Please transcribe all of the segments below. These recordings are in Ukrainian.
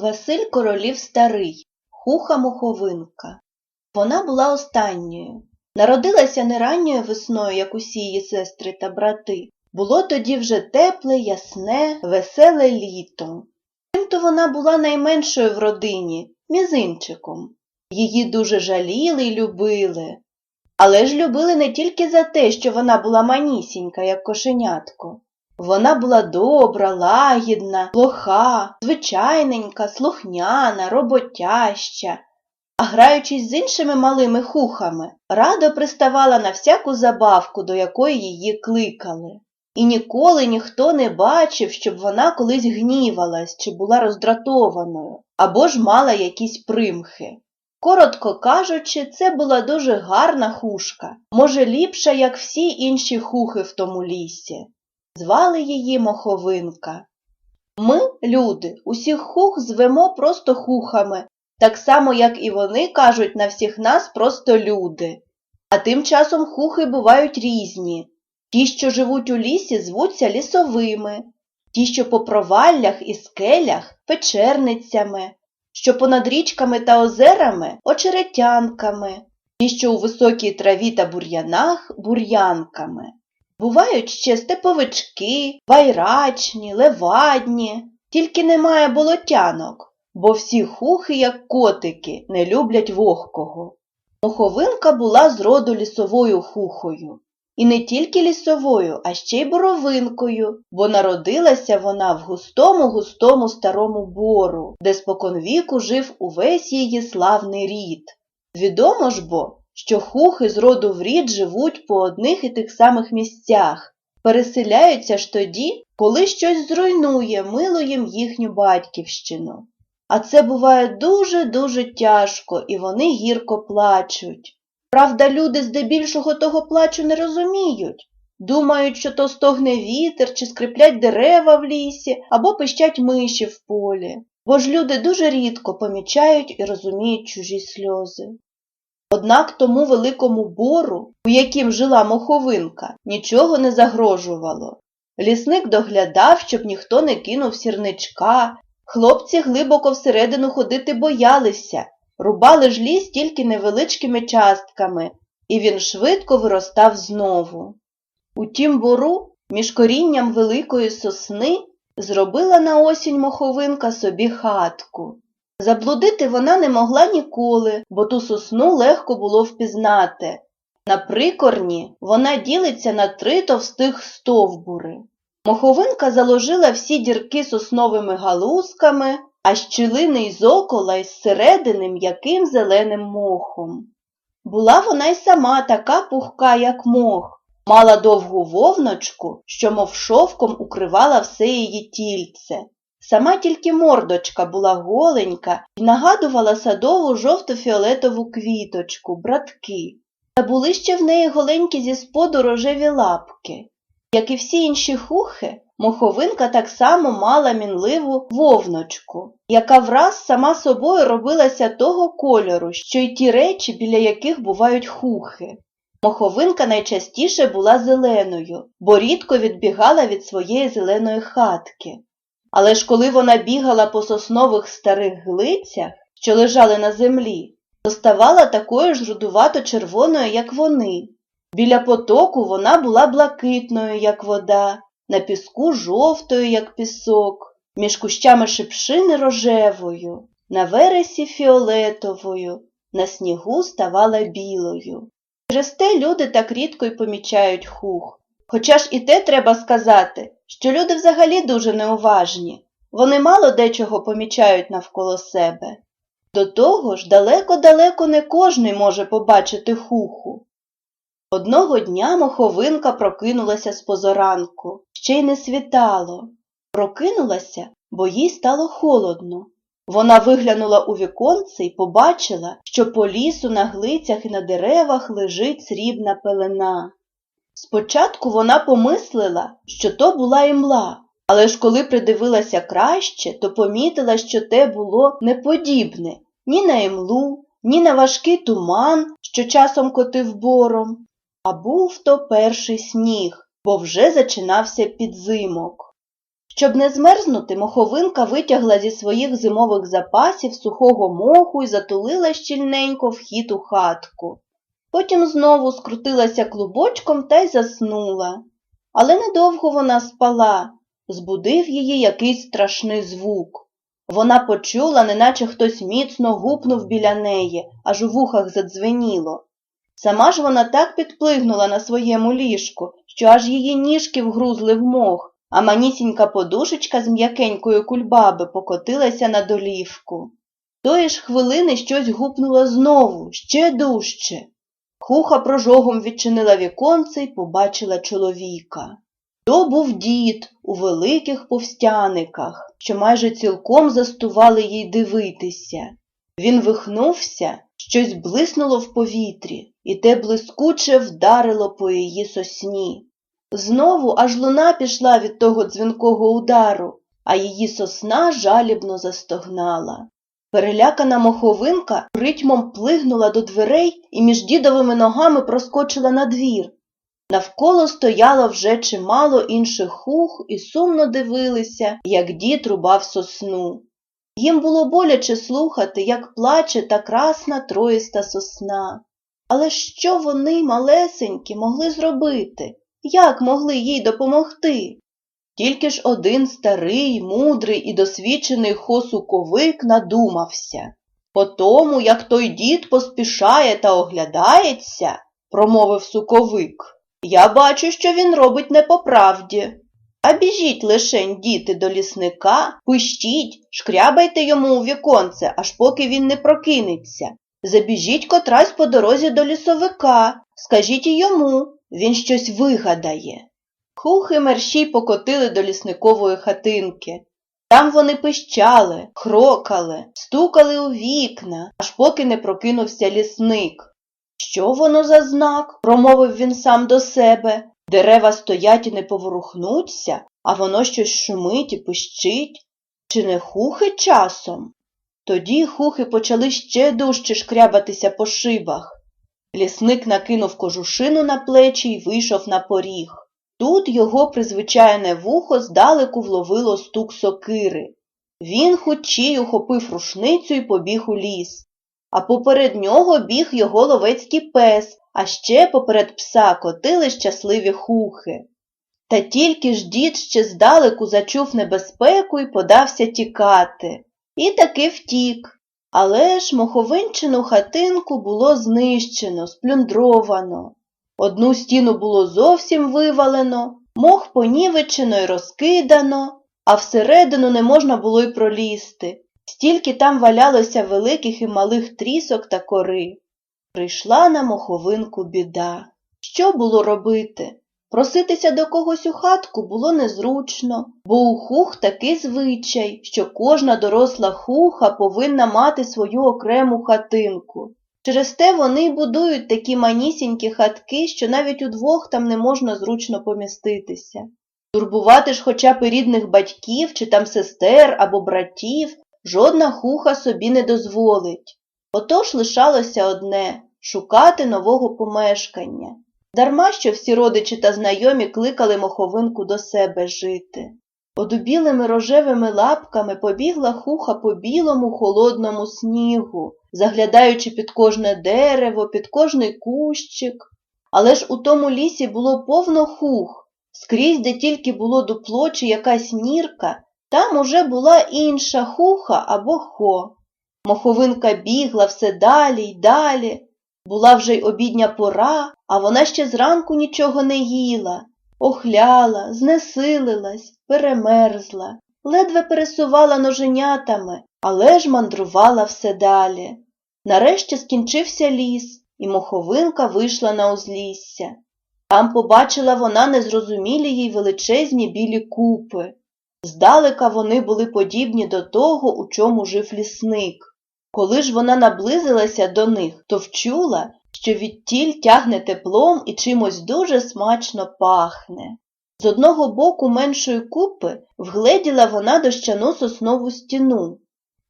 Василь Королів Старий, Хуха Моховинка. Вона була останньою. Народилася не ранньою весною, як усі її сестри та брати. Було тоді вже тепле, ясне, веселе літо. Тим-то вона була найменшою в родині, мізинчиком. Її дуже жаліли й любили. Але ж любили не тільки за те, що вона була манісінька, як кошенятко. Вона була добра, лагідна, плоха, звичайненька, слухняна, роботяща, а граючись з іншими малими хухами, радо приставала на всяку забавку, до якої її кликали. І ніколи ніхто не бачив, щоб вона колись гнівалась чи була роздратованою, або ж мала якісь примхи. Коротко кажучи, це була дуже гарна хушка, може ліпша, як всі інші хухи в тому лісі. Звали її Моховинка. Ми, люди, усіх хух звемо просто хухами, так само, як і вони кажуть на всіх нас просто люди. А тим часом хухи бувають різні. Ті, що живуть у лісі, звуться лісовими, ті, що по проваллях і скелях печерницями, що понад річками та озерами очеретянками, ті, що у високій траві та бур'янах бур'янками. Бувають ще степовички, байрачні, левадні, тільки немає болотянок, бо всі хухи, як котики, не люблять вогкого. Моховинка була з роду лісовою хухою. І не тільки лісовою, а ще й боровинкою, бо народилася вона в густому-густому старому бору, де споконвіку жив увесь її славний рід. Відомо ж бо, що хухи з роду в рід живуть по одних і тих самих місцях, переселяються ж тоді, коли щось зруйнує милу їм їхню батьківщину. А це буває дуже-дуже тяжко, і вони гірко плачуть. Правда, люди здебільшого того плачу не розуміють. Думають, що то стогне вітер, чи скриплять дерева в лісі, або пищать миші в полі. Бо ж люди дуже рідко помічають і розуміють чужі сльози. Однак тому великому бору, у яким жила моховинка, нічого не загрожувало. Лісник доглядав, щоб ніхто не кинув сірничка, хлопці глибоко всередину ходити боялися, рубали ж ліс тільки невеличкими частками, і він швидко виростав знову. У тім бору, між корінням великої сосни, зробила на осінь моховинка собі хатку. Заблудити вона не могла ніколи, бо ту сосну легко було впізнати. На прикорні вона ділиться на три товстих стовбури. Моховинка заложила всі дірки сосновими галузками, а щілини й зокола із середини м'яким зеленим мохом. Була вона й сама така пухка, як мох, мала довгу вовночку, що мов шовком укривала все її тільце. Сама тільки мордочка була голенька і нагадувала садову жовто-фіолетову квіточку, братки. Та були ще в неї голенькі зі споду рожеві лапки. Як і всі інші хухи, моховинка так само мала мінливу вовночку, яка враз сама собою робилася того кольору, що й ті речі, біля яких бувають хухи. Моховинка найчастіше була зеленою, бо рідко відбігала від своєї зеленої хатки. Але ж коли вона бігала по соснових старих глицях, що лежали на землі, то ставала такою ж рудувато-червоною, як вони. Біля потоку вона була блакитною, як вода, на піску жовтою, як пісок, між кущами шипшини рожевою, на вересі фіолетовою, на снігу ставала білою. Через те люди так рідко й помічають хух. Хоча ж і те треба сказати, що люди взагалі дуже неуважні, вони мало дечого помічають навколо себе. До того ж, далеко-далеко не кожний може побачити хуху. Одного дня моховинка прокинулася з позоранку, ще й не світало. Прокинулася, бо їй стало холодно. Вона виглянула у віконце і побачила, що по лісу на глицях і на деревах лежить срібна пелена. Спочатку вона помислила, що то була імла, але ж коли придивилася краще, то помітила, що те було неподібне ні на імлу, ні на важкий туман, що часом котив бором, а був то перший сніг, бо вже зачинався підзимок. Щоб не змерзнути, моховинка витягла зі своїх зимових запасів сухого моху і затулила щільненько вхід у хатку. Потім знову скрутилася клубочком та й заснула. Але недовго вона спала, збудив її якийсь страшний звук. Вона почула, неначе хтось міцно гупнув біля неї, аж у вухах задзвеніло. Сама ж вона так підплигнула на своєму ліжку, що аж її ніжки вгрузли в мох, а манісінька подушечка з м'якенької кульбаби покотилася на долівку. Тої ж хвилини щось гупнуло знову, ще дужче. Хуха прожогом відчинила віконце й побачила чоловіка. То був дід у великих повстяниках, що майже цілком застували їй дивитися. Він вихнувся, щось блиснуло в повітрі, і те блискуче вдарило по її сосні. Знову аж луна пішла від того дзвінкого удару, а її сосна жалібно застогнала. Перелякана моховинка ритьмом плигнула до дверей і між дідовими ногами проскочила на двір. Навколо стояло вже чимало інших хух і сумно дивилися, як дід рубав сосну. Їм було боляче слухати, як плаче та красна троїста сосна. Але що вони, малесенькі, могли зробити? Як могли їй допомогти? Тільки ж один старий, мудрий і досвідчений хосуковик надумався. По тому, як той дід поспішає та оглядається, промовив суковик, я бачу, що він робить не по правді. А біжіть лишень, діти, до лісника, пищіть, шкрябайте йому у віконце, аж поки він не прокинеться. Забіжіть котрась по дорозі до лісовика, скажіть і йому, він щось вигадає. Хухи мерщій покотили до лісникової хатинки. Там вони пищали, хрокали, стукали у вікна, аж поки не прокинувся лісник. Що воно за знак? промовив він сам до себе. Дерева стоять і не поворухнуться, а воно щось шумить і пищить. Чи не хухи часом? Тоді хухи почали ще дужче шкрябатися по шибах. Лісник накинув кожушину на плечі й вийшов на поріг. Тут його призвичайне вухо здалеку вловило стук сокири. Він хутчій ухопив рушницю і побіг у ліс. А поперед нього біг його ловецький пес, а ще поперед пса котили щасливі хухи. Та тільки ж дід ще здалеку зачув небезпеку і подався тікати. І таки втік. Але ж моховинчину хатинку було знищено, сплюндровано. Одну стіну було зовсім вивалено, мох понівечено й розкидано, а всередину не можна було й пролізти. Стільки там валялося великих і малих трісок та кори. Прийшла на моховинку біда. Що було робити? Проситися до когось у хатку було незручно, бо у хух такий звичай, що кожна доросла хуха повинна мати свою окрему хатинку. Через те вони й будують такі манісінькі хатки, що навіть удвох там не можна зручно поміститися. Турбувати ж хоча б і рідних батьків чи там сестер або братів жодна хуха собі не дозволить. Отож лишалося одне шукати нового помешкання. Дарма що всі родичі та знайомі кликали моховинку до себе жити. Одубілими рожевими лапками побігла хуха по білому холодному снігу, заглядаючи під кожне дерево, під кожний кущик. Але ж у тому лісі було повно хух. Скрізь, де тільки було дупло чи якась нірка, там уже була інша хуха або хо. Моховинка бігла все далі й далі. Була вже й обідня пора, а вона ще зранку нічого не їла. Охляла, знесилилась, перемерзла, ледве пересувала ноженятами, але ж мандрувала все далі. Нарешті скінчився ліс, і моховинка вийшла на узлісся. Там побачила вона незрозумілі їй величезні білі купи. Здалека вони були подібні до того, у чому жив лісник. Коли ж вона наблизилася до них, то вчула, що відтіль тягне теплом і чимось дуже смачно пахне. З одного боку меншої купи вгледіла вона дощану соснову стіну.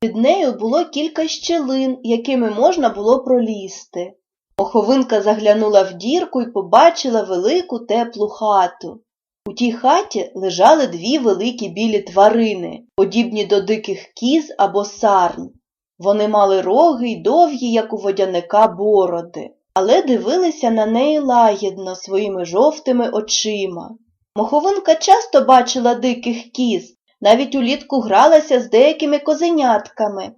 Під нею було кілька щілин, якими можна було пролізти. Моховинка заглянула в дірку і побачила велику теплу хату. У тій хаті лежали дві великі білі тварини, подібні до диких кіз або сарн. Вони мали роги й довгі, як у водяника, бороди, але дивилися на неї лагідно своїми жовтими очима. Моховинка часто бачила диких кіз, навіть улітку гралася з деякими козенятками.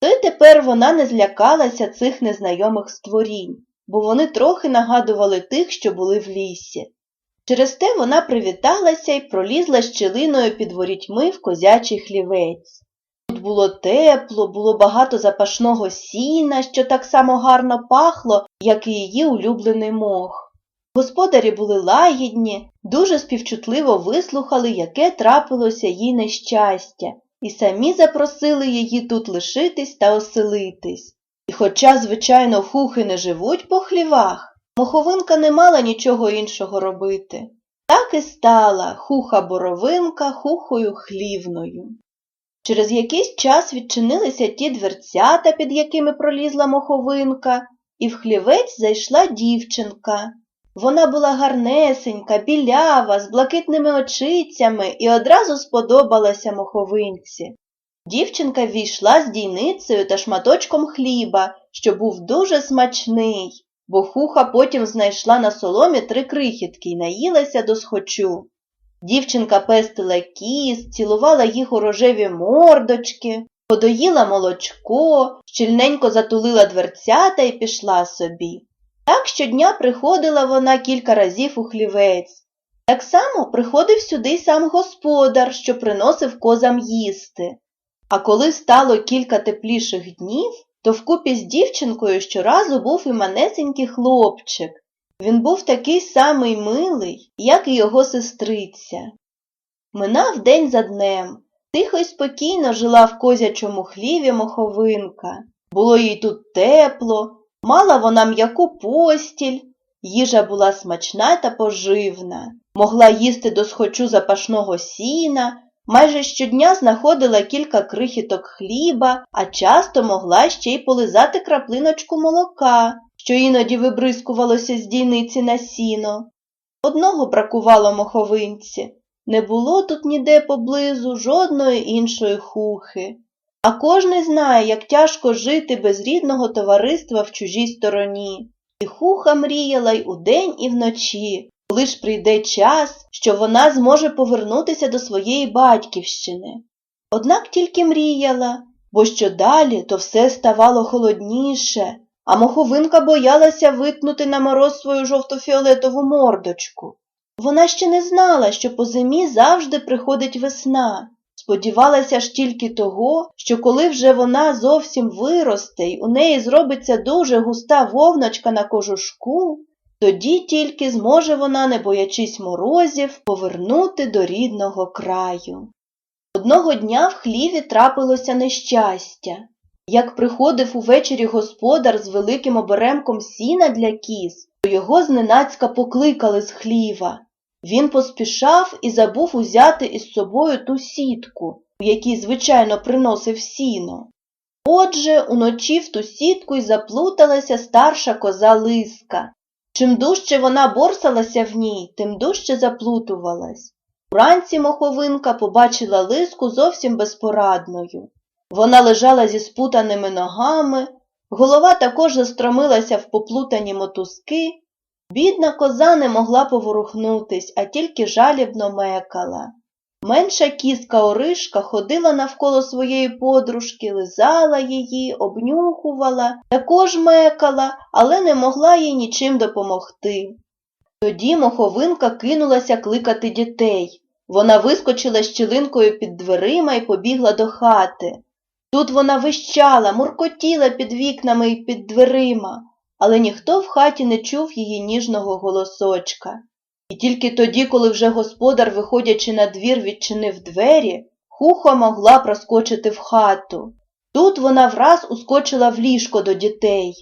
То й тепер вона не злякалася цих незнайомих створінь, бо вони трохи нагадували тих, що були в лісі. Через те вона привіталася і пролізла щілиною під ворітьми в козячий хлівець. Тут було тепло, було багато запашного сіна, що так само гарно пахло, як і її улюблений мох. Господарі були лагідні, дуже співчутливо вислухали, яке трапилося їй нещастя, і самі запросили її тут лишитись та оселитись. І хоча, звичайно, хухи не живуть по хлівах, моховинка не мала нічого іншого робити. Так і стала хуха боровинка хухою хлівною. Через якийсь час відчинилися ті дверцята, під якими пролізла моховинка, і в хлівець зайшла дівчинка. Вона була гарнесенька, білява, з блакитними очицями і одразу сподобалася моховинці. Дівчинка ввійшла з дійницею та шматочком хліба, що був дуже смачний, бо хуха потім знайшла на соломі три крихітки й наїлася до схочу. Дівчинка пестила кіз, цілувала їх у рожеві мордочки, подоїла молочко, щільненько затулила дверцята і пішла собі. Так щодня приходила вона кілька разів у хлівець. Так само приходив сюди сам господар, що приносив козам їсти. А коли стало кілька тепліших днів, то вкупі з дівчинкою щоразу був і манесенький хлопчик. Він був такий самий милий, як і його сестриця. Минав день за днем. Тихо й спокійно жила в козячому хліві моховинка. Було їй тут тепло, мала вона м'яку постіль, їжа була смачна та поживна, могла їсти до схочу запашного сіна, майже щодня знаходила кілька крихіток хліба, а часто могла ще й полизати краплиночку молока, що іноді вибризкувалося з дійниці на сіно. Одного бракувало моховинці. Не було тут ніде поблизу жодної іншої хухи. А кожний знає, як тяжко жити без рідного товариства в чужій стороні. І хуха мріяла й удень, і вночі, коли ж прийде час, що вона зможе повернутися до своєї батьківщини. Однак тільки мріяла, бо що далі, то все ставало холодніше, а моховинка боялася витнути на мороз свою жовто-фіолетову мордочку. Вона ще не знала, що по зимі завжди приходить весна. Сподівалася ж тільки того, що коли вже вона зовсім виросте й у неї зробиться дуже густа вовночка на кожушку, тоді тільки зможе вона, не боячись морозів, повернути до рідного краю. Одного дня в хліві трапилося нещастя. Як приходив увечері господар з великим оберемком сіна для кіз, то його зненацька покликали з хліва. Він поспішав і забув узяти із собою ту сітку, в якій, звичайно, приносив сіно. Отже, уночі в ту сітку й заплуталася старша коза лиска. Чим дужче вона борсалася в ній, тим дужче заплутувалась. Вранці моховинка побачила лиску зовсім безпорадною. Вона лежала зі спутаними ногами, голова також застромилася в поплутані мотузки. Бідна коза не могла поворухнутись, а тільки жалібно мекала. Менша кіска Оришка ходила навколо своєї подружки, лизала її, обнюхувала, також мекала, але не могла їй нічим допомогти. Тоді моховинка кинулася кликати дітей. Вона вискочила щілинкою під дверима і побігла до хати. Тут вона вищала, муркотіла під вікнами і під дверима, але ніхто в хаті не чув її ніжного голосочка. І тільки тоді, коли вже господар, виходячи на двір, відчинив двері, хухо могла проскочити в хату. Тут вона враз ускочила в ліжко до дітей.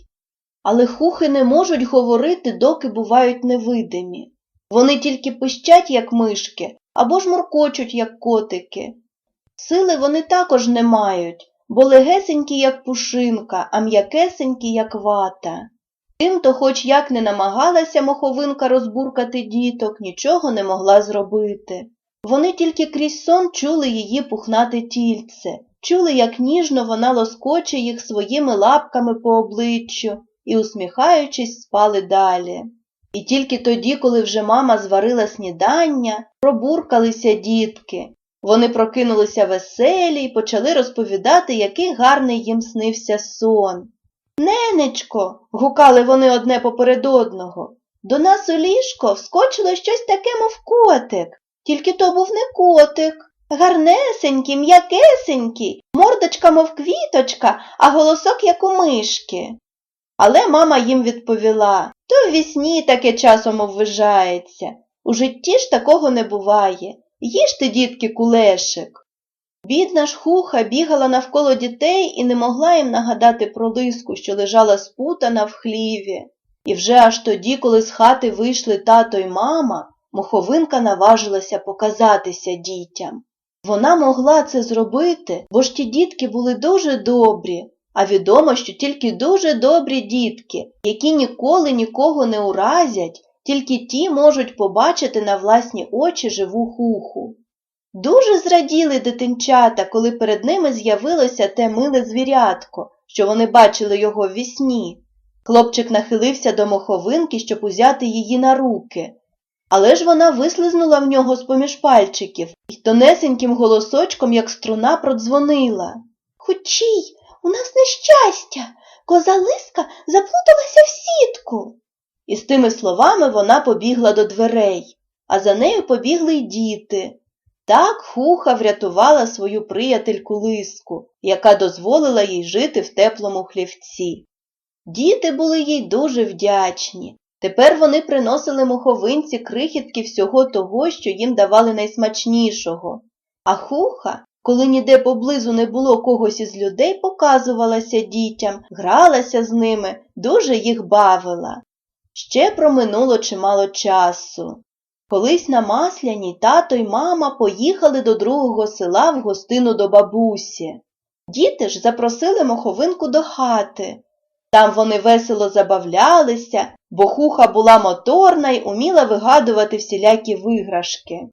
Але хухи не можуть говорити, доки бувають невидимі. Вони тільки пищать, як мишки, або ж муркочуть, як котики. Сили вони також не мають, бо легесенькі, як пушинка, а м'якесенькі, як вата. Тимто, хоч як не намагалася моховинка розбуркати діток, нічого не могла зробити. Вони тільки крізь сон чули її пухнате тільце, чули, як ніжно вона лоскоче їх своїми лапками по обличчю і, усміхаючись, спали далі. І тільки тоді, коли вже мама зварила снідання, пробуркалися дітки. Вони прокинулися веселі і почали розповідати, який гарний їм снився сон. Ненечко, гукали вони одне поперед одного. До нас у ліжко вскочило щось таке, мов котик. Тільки то був не котик. Гарнесенький, м'якесенький, мордочка, мов квіточка, а голосок, як у мишки. Але мама їм відповіла то в вісні таке часом обвижається. У житті ж такого не буває. Їжте, дітки, кулешик. Бідна ж хуха бігала навколо дітей і не могла їм нагадати про лиску, що лежала спутана в хліві. І вже аж тоді, коли з хати вийшли тато й мама, моховинка наважилася показатися дітям. Вона могла це зробити, бо ж ті дітки були дуже добрі, а відомо, що тільки дуже добрі дітки, які ніколи нікого не уразять, тільки ті можуть побачити на власні очі живу хуху. Дуже зраділи дитинчата, коли перед ними з'явилося те миле звірятко, що вони бачили його ввісні. Хлопчик нахилився до моховинки, щоб узяти її на руки. Але ж вона вислизнула в нього з-поміж пальчиків і тонесеньким голосочком, як струна, продзвонила. Хочій, у нас нещастя, коза лиска заплуталася в сітку. І з тими словами вона побігла до дверей, а за нею побігли й діти. Так хуха врятувала свою приятельку лиску, яка дозволила їй жити в теплому хлівці. Діти були їй дуже вдячні. Тепер вони приносили муховинці крихітки всього того, що їм давали найсмачнішого. А хуха, коли ніде поблизу не було когось із людей, показувалася дітям, гралася з ними, дуже їх бавила. Ще проминуло чимало часу. Колись на Масляній тато й мама поїхали до другого села в гостину до бабусі. Діти ж запросили моховинку до хати. Там вони весело забавлялися, бо хуха була моторна й уміла вигадувати всілякі виграшки.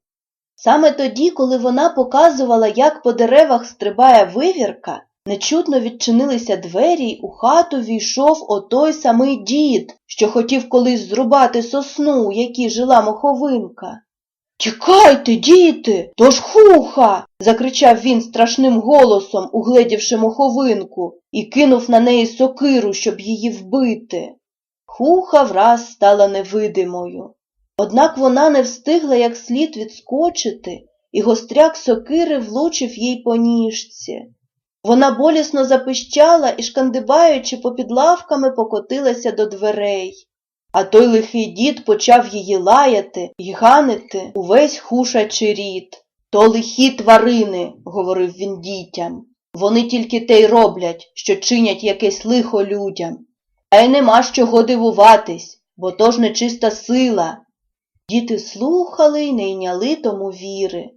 Саме тоді, коли вона показувала, як по деревах стрибає вивірка, нечутно відчинилися двері й у хату війшов отой самий дід, що хотів колись зрубати сосну, у якій жила моховинка. Тікайте, діти, то ж хуха. закричав він страшним голосом, угледівши моховинку, і кинув на неї сокиру, щоб її вбити. Хуха враз стала невидимою. Однак вона не встигла як слід відскочити, і гостряк сокири влучив їй по ніжці. Вона болісно запищала і, шкандибаючи попід лавками, покотилася до дверей. А той лихий дід почав її лаяти й ганити увесь хушачий рід. То лихі тварини, говорив він дітям. Вони тільки те й роблять, що чинять якесь лихо людям. А й нема з чого дивуватись, бо то ж нечиста сила. Діти слухали й не йняли тому віри.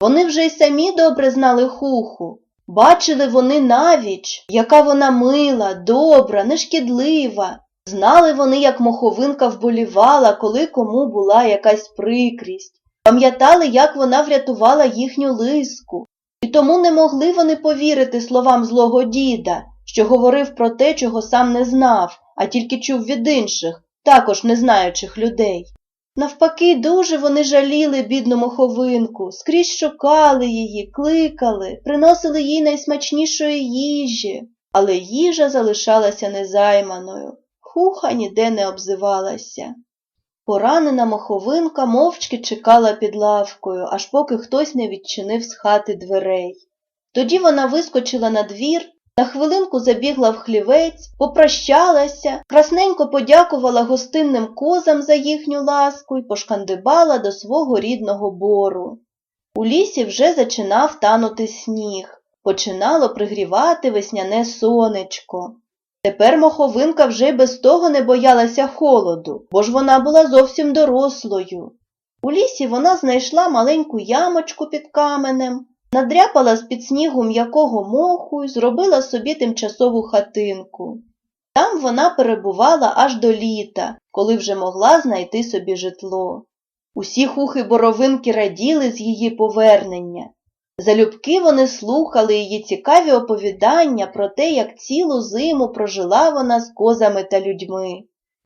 Вони вже й самі добре знали хуху. Бачили вони навіч, яка вона мила, добра, нешкідлива. Знали вони, як моховинка вболівала, коли кому була якась прикрість. Пам'ятали, як вона врятувала їхню лиску. І тому не могли вони повірити словам злого діда, що говорив про те, чого сам не знав, а тільки чув від інших, також незнаючих людей. Навпаки, дуже вони жаліли бідну моховинку, скрізь шукали її, кликали, приносили їй найсмачнішої їжі, але їжа залишалася незайманою, хуха ніде не обзивалася. Поранена моховинка мовчки чекала під лавкою, аж поки хтось не відчинив з хати дверей. Тоді вона вискочила на двір, на хвилинку забігла в хлівець, попрощалася, красненько подякувала гостинним козам за їхню ласку і пошкандибала до свого рідного бору. У лісі вже зачинав танути сніг, починало пригрівати весняне сонечко. Тепер моховинка вже й без того не боялася холоду, бо ж вона була зовсім дорослою. У лісі вона знайшла маленьку ямочку під каменем, надряпала з-під снігу м'якого моху і зробила собі тимчасову хатинку. Там вона перебувала аж до літа, коли вже могла знайти собі житло. Усі хухи боровинки раділи з її повернення. Залюбки вони слухали її цікаві оповідання про те, як цілу зиму прожила вона з козами та людьми.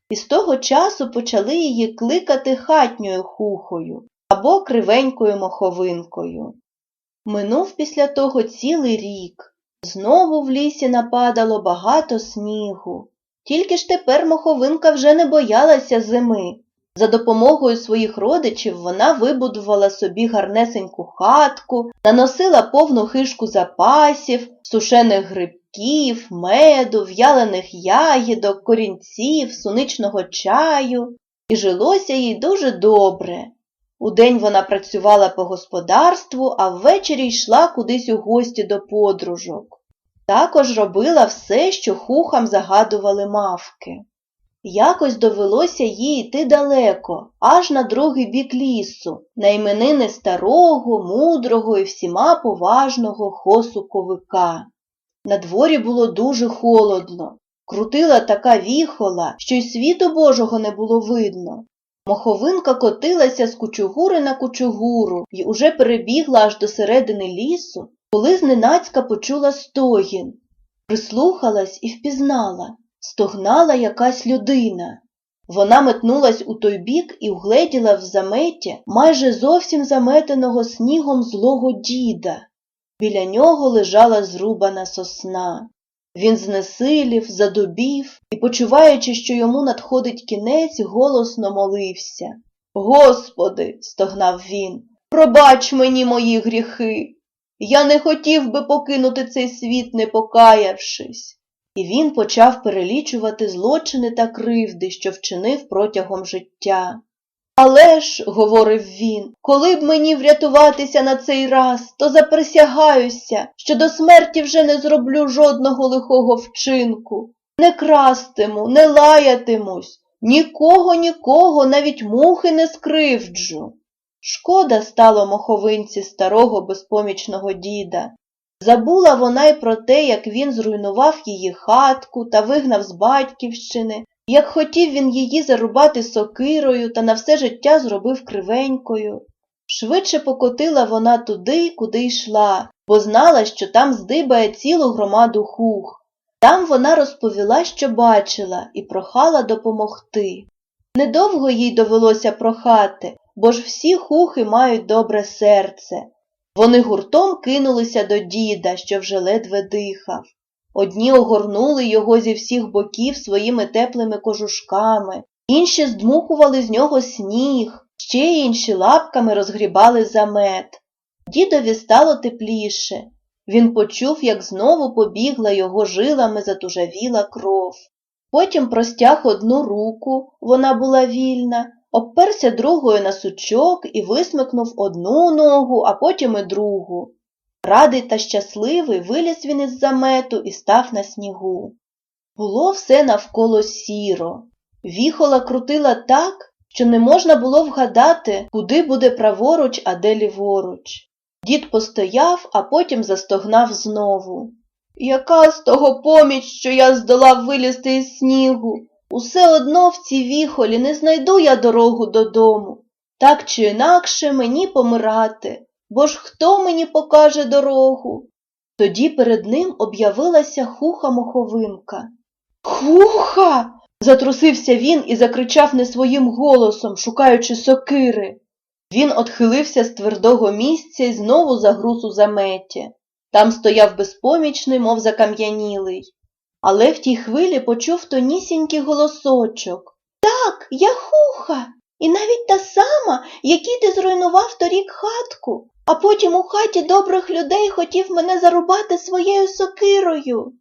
І з того часу почали її кликати хатньою хухою або кривенькою моховинкою. Минув після того цілий рік. Знову в лісі нападало багато снігу. Тільки ж тепер моховинка вже не боялася зими. За допомогою своїх родичів вона вибудувала собі гарнесеньку хатку, наносила повну хишку запасів, сушених грибків, меду, в'ялених ягідок, корінців, суничного чаю, і жилося їй дуже добре. Удень вона працювала по господарству, а ввечері йшла кудись у гості до подружок. Також робила все, що хухам загадували мавки. Якось довелося їй йти далеко, аж на другий бік лісу, на іменини старого, мудрого і всіма поважного хосуковика. На дворі було дуже холодно, крутила така віхола, що й світу Божого не було видно. Моховинка котилася з кучугури на кучугуру і уже перебігла аж до середини лісу, коли зненацька почула стогін. Прислухалась і впізнала. Стогнала якась людина. Вона метнулась у той бік і вгледіла в заметі майже зовсім заметеного снігом злого діда. Біля нього лежала зрубана сосна. Він знесилів, задубів і, почуваючи, що йому надходить кінець, голосно молився. Господи, стогнав він, пробач мені мої гріхи. Я не хотів би покинути цей світ, не покаявшись. І він почав перелічувати злочини та кривди, що вчинив протягом життя. Але ж, говорив він, коли б мені врятуватися на цей раз, то заприсягаюся, що до смерті вже не зроблю жодного лихого вчинку, не крастиму, не лаятимусь, нікого, нікого, навіть мухи не скривджу. Шкода стало моховинці старого безпомічного діда. Забула вона й про те, як він зруйнував її хатку та вигнав з батьківщини, як хотів він її зарубати сокирою та на все життя зробив кривенькою. Швидше покотила вона туди, куди йшла, бо знала, що там здибає цілу громаду хух. Там вона розповіла, що бачила, і прохала допомогти. Недовго їй довелося прохати, бо ж всі хухи мають добре серце. Вони гуртом кинулися до діда, що вже ледве дихав. Одні огорнули його зі всіх боків своїми теплими кожушками, інші здмухували з нього сніг, ще інші лапками розгрібали замет. Дідові стало тепліше. Він почув, як знову побігла його жилами затужавіла кров. Потім простяг одну руку, вона була вільна, обперся другою на сучок і висмикнув одну ногу, а потім і другу. Радий та щасливий виліз він із замету і став на снігу. Було все навколо сіро. Віхола крутила так, що не можна було вгадати, куди буде праворуч, а де ліворуч. Дід постояв, а потім застогнав знову. Яка з того поміч, що я здолав вилізти із снігу? Усе одно в цій віхолі не знайду я дорогу додому. Так чи інакше мені помирати, бо ж хто мені покаже дорогу? Тоді перед ним об'явилася хуха моховинка. Хуха. затрусився він і закричав не своїм голосом, шукаючи сокири. Він отхилився з твердого місця і знову загруз у заметі. Там стояв безпомічний, мов закам'янілий. Але в тій хвилі почув тонісінький голосочок. Так, я хуха, і навіть та сама, якій ти зруйнував торік хатку, а потім у хаті добрих людей хотів мене зарубати своєю сокирою.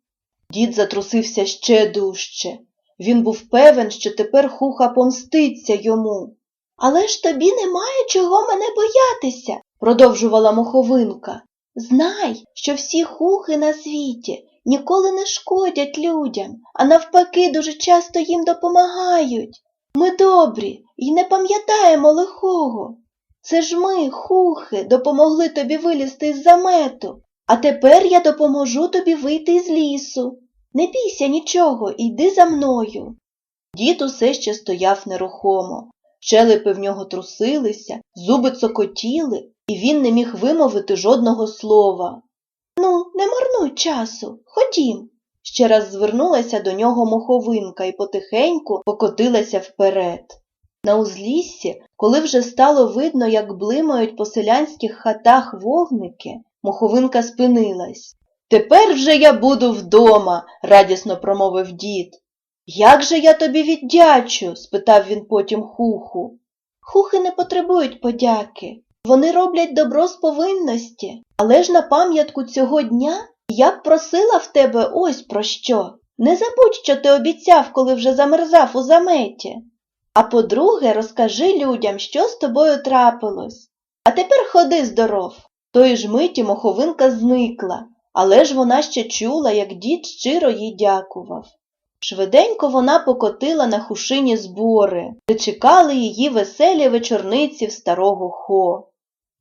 Дід затрусився ще дужче. Він був певен, що тепер хуха помститься йому. Але ж тобі немає чого мене боятися, продовжувала моховинка. Знай, що всі хухи на світі ніколи не шкодять людям, а навпаки дуже часто їм допомагають. Ми добрі і не пам'ятаємо лихого. Це ж ми, хухи, допомогли тобі вилізти із замету, а тепер я допоможу тобі вийти із лісу. Не бійся нічого, йди за мною. Дід усе ще стояв нерухомо. Щелепи в нього трусилися, зуби цокотіли, і він не міг вимовити жодного слова. Ну, не марнуй часу, ходім. Ще раз звернулася до нього моховинка і потихеньку покотилася вперед. На узліссі, коли вже стало видно, як блимають по селянських хатах вогники, моховинка спинилась. Тепер вже я буду вдома, радісно промовив дід. Як же я тобі віддячу? спитав він потім хуху. Хухи не потребують подяки. Вони роблять добро з повинності, але ж на пам'ятку цього дня я б просила в тебе ось про що. Не забудь, що ти обіцяв, коли вже замерзав у заметі. А по-друге, розкажи людям, що з тобою трапилось. А тепер ходи здоров. Тої ж миті моховинка зникла, але ж вона ще чула, як дід щиро їй дякував. Швиденько вона покотила на хушині збори, де чекали її веселі вечорниці в старого хо.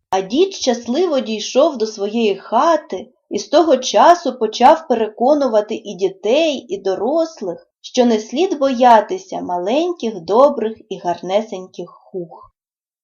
А дід щасливо дійшов до своєї хати і з того часу почав переконувати і дітей, і дорослих, що не слід боятися маленьких, добрих і гарнесеньких хух.